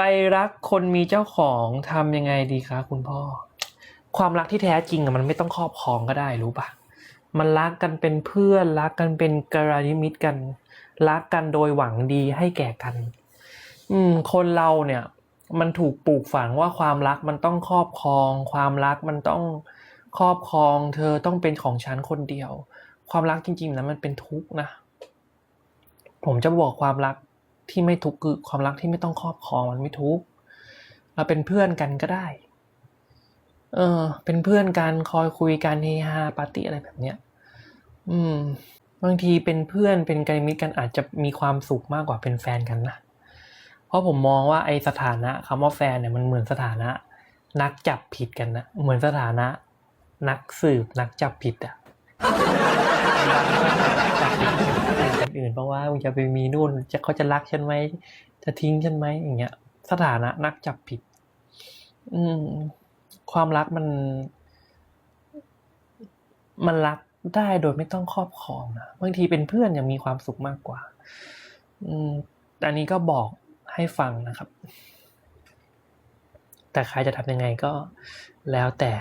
ไปรักคนมีเจ้าของทำยังไงดีคะคุณพ่อ ความรักที่แท้จริงอะมันไม่ต้องครอบครองก็ได้รู้ปะมันรักกันเป็นเพื่อนรักกันเป็นกรณีมิตรกัน รักกันโดยหวังดีให้แก่กัน อืม คนเราเนี่ย มันถูกปลูกฝังว่าความรักมันต้องครอบครอง ความรักมันต้องครอบครอง เธอต้องเป็นของฉันคนเดียว ความรักจริงๆนะมันเป็นทุกข์นะ ผมจะบอกความรัก ที่ไม่ทุกข์คือความรักที่ไม่ต้องครอบครองมันไม่ทุกข์เราเป็นเพื่อนกันก็ได้ เออ เป็นเพื่อนกันคอยคุยกันเฮฮาปาร์ตี้อะไรแบบเนี้ย อืม บางทีเป็นเพื่อนเป็นกัลยาณมิตรกันอาจจะมีความสุขมากกว่าเป็นแฟนกันนะ เพราะผมมองว่าไอสถานะคำว่าแฟนเนี่ยมันเหมือนสถานะ นักจับผิดกันนะ เหมือนสถานะ นักสืบนักจับผิดอะ อื่นเพราะว่ามึงจะไปมีนู่นจะเขาจะรักฉันไหมจะทิ้งฉันไหมอย่างเงี้ย สถานะนักจับผิด อืม ความรักมัน มันรักได้โดยไม่ต้องครอบครองนะบางทีเป็นเพื่อนยังมีความสุขมากกว่า อืมอันนี้ก็บอกให้ฟังนะครับ แต่ใครจะทำยังไงก็แล้วแต่